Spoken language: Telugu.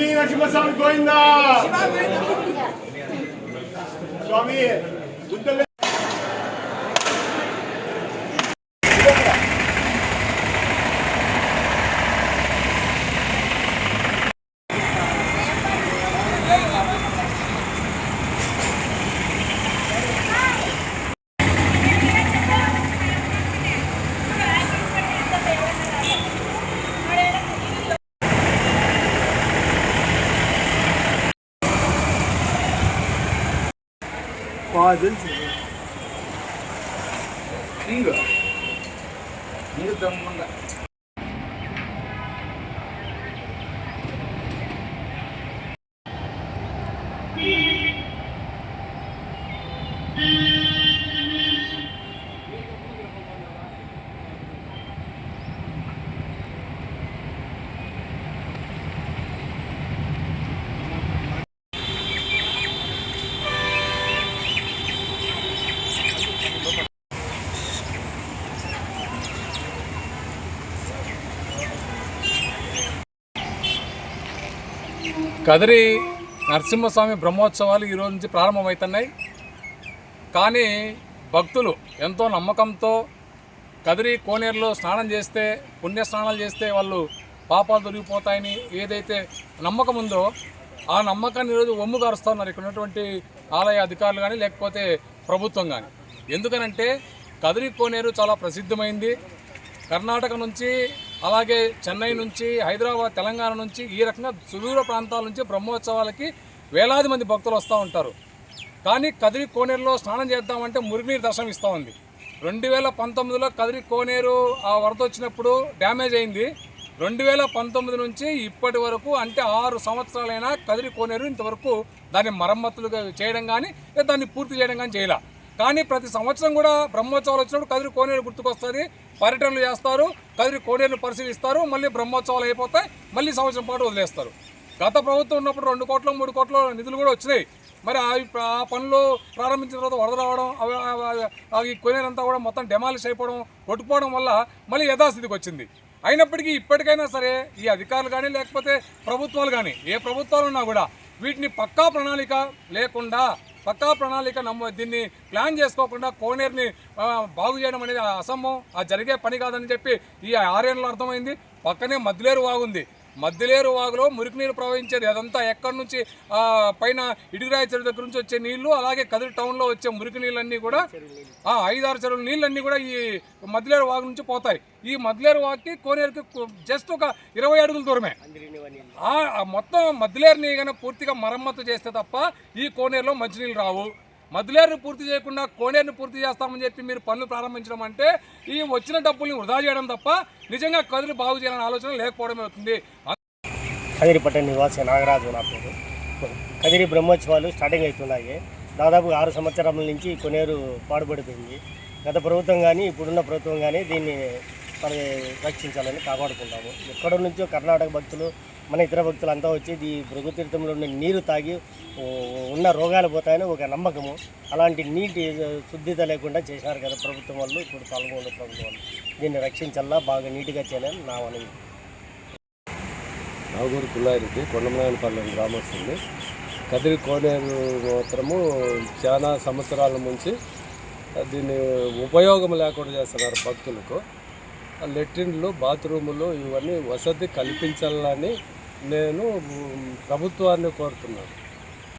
Divina Shiva Sam Govinda. Shiva Govinda. Swami. பாதுன்னு சொல்லுவாங்க நீங்கள் நீங்கள் தம்பங்க కదిరి నరసింహస్వామి బ్రహ్మోత్సవాలు ఈరోజు నుంచి ప్రారంభమవుతున్నాయి. కానీ భక్తులు ఎంతో నమ్మకంతో కదిరి కోనేరులో స్నానం చేస్తే పుణ్య స్నానాలు చేస్తే వాళ్ళు పాపాలు దొరికిపోతాయని ఏదైతే నమ్మకం ఉందో ఆ నమ్మకాన్ని ఈరోజు ఒమ్ము గారుస్తూ ఉన్నారు. ఇక్కడ ఉన్నటువంటి ఆలయ అధికారులు కానీ లేకపోతే ప్రభుత్వం కానీ ఎందుకనంటే కదిరి కోనేరు చాలా ప్రసిద్ధమైంది. కర్ణాటక నుంచి అలాగే చెన్నై నుంచి హైదరాబాద్ తెలంగాణ నుంచి ఈ రకంగా సుదూర ప్రాంతాల నుంచి బ్రహ్మోత్సవాలకి వేలాది మంది భక్తులు వస్తూ ఉంటారు. కానీ కదిరి కోనేరులో స్నానం చేద్దామంటే మురుగునీరు దర్శనం ఇస్తూ ఉంది. రెండు వేల పంతొమ్మిదిలో కదిరి కోనేరు ఆ వరద వచ్చినప్పుడు డ్యామేజ్ అయింది. రెండు వేల పంతొమ్మిది నుంచి ఇప్పటి వరకు అంటే ఆరు సంవత్సరాలైనా కదిరి కోనేరు ఇంతవరకు దాన్ని మరమ్మతులుగా చేయడం కానీ లేదా దాన్ని పూర్తి చేయడం కానీ చేయలే. కానీ ప్రతి సంవత్సరం కూడా బ్రహ్మోత్సవాలు వచ్చినప్పుడు కదిరి కోనేరు గుర్తుకొస్తుంది. పర్యటనలు చేస్తారు. కదిరి కోనేరును పరిశీలిస్తారు మళ్ళీ బ్రహ్మోత్సవాలు అయిపోతాయి మళ్ళీ సంవత్సరం పాటు వదిలేస్తారు. గత ప్రభుత్వం ఉన్నప్పుడు రెండు కోట్ల మూడు కోట్ల నిధులు కూడా వచ్చినాయి. మరి అవి ఆ పనులు ప్రారంభించిన తర్వాత వరద రావడం అవి కొనేదంతా కూడా మొత్తం డెమాలిష్ అయిపోవడం కొట్టుకోవడం వల్ల మళ్ళీ యథాస్థితికి వచ్చింది. అయినప్పటికీ ఇప్పటికైనా సరే ఈ అధికారులు కానీ లేకపోతే ప్రభుత్వాలు కానీ ఏ ప్రభుత్వాలు ఉన్నా కూడా వీటిని పక్కా ప్రణాళిక లేకుండా పక్కా ప్రణాళిక నమ్మ దీన్ని ప్లాన్ చేసుకోకుండా కోనేరుని బాగు చేయడం అనేది అసంభవం. ఆ జరిగే పని కాదని చెప్పి ఈ ఆరేళ్ళలో అర్థమైంది. పక్కనే మద్లేరు వాగుంది. మద్దిలేరు వాగులో మురికి నీరు ప్రవహించేది. అదంతా ఎక్కడి నుంచి పైన ఇటుకరాయి చెరువు దగ్గర నుంచి వచ్చే నీళ్ళు అలాగే కదిరి టౌన్లో వచ్చే మురికి నీళ్ళన్నీ కూడా ఆ ఐదారు చెరువుల నీళ్ళన్నీ కూడా ఈ మద్దిలేరు వాగు నుంచి పోతాయి. ఈ మద్దిలేరు వాగుకి కోనేరుకి జస్ట్ ఒక ఇరవై అడుగుల దూరమే. మొత్తం మద్దిలేరుని కనుక పూర్తిగా మరమ్మతు చేస్తే తప్ప ఈ కోనేరులో మంచినీళ్ళు రావు. మధులేరును పూర్తి చేయకుండా కోనేరును పూర్తి చేస్తామని చెప్పి మీరు పనులు ప్రారంభించడం అంటే ఈ వచ్చిన డబ్బుల్ని వృధా చేయడం తప్ప నిజంగా కదులు బాగు చేయాలనే ఆలోచన లేకపోవడమే అవుతుంది. కదిరిపట్ట నివాసి నాగరాజు నా పేరు. కదిరి బ్రహ్మోత్సవాలు స్టార్టింగ్ అవుతున్నాయి. దాదాపు ఆరు సంవత్సరాల నుంచి కొనేరు పాడుపడిపోయింది. గత ప్రభుత్వం కానీ ఇప్పుడున్న ప్రభుత్వం కానీ దీన్ని మరి రక్షించాలని కాపాడుకుంటాము. ఎక్కడ నుంచో కర్ణాటక భక్తులు మన ఇతర భక్తులు అంతా వచ్చి ఈ భృగుతీర్థంలో ఉన్న నీరు తాగి ఉన్న రోగాలు పోతాయని ఒక నమ్మకము. అలాంటి నీటి శుద్ధిత లేకుండా చేశారు కదా ప్రభుత్వం వాళ్ళు ఇప్పుడు పాల్గొన్న ప్రభుత్వం వాళ్ళు. దీన్ని రక్షించాలా బాగా నీట్గా చేయాలని నా మనవి నాగూరు కుల్లారెడ్డి కొండమనాయనపల్లెం గ్రామస్తుంది కదిరి కోనేరు మాత్రము చాలా సంవత్సరాల నుంచి దీన్ని ఉపయోగం లేకుండా చేస్తున్నారు భక్తులకు. లెట్రిన్లు బాత్రూములు ఇవన్నీ వసతి కల్పించాలని నేను ప్రభుత్వాన్ని కోరుతున్నాను.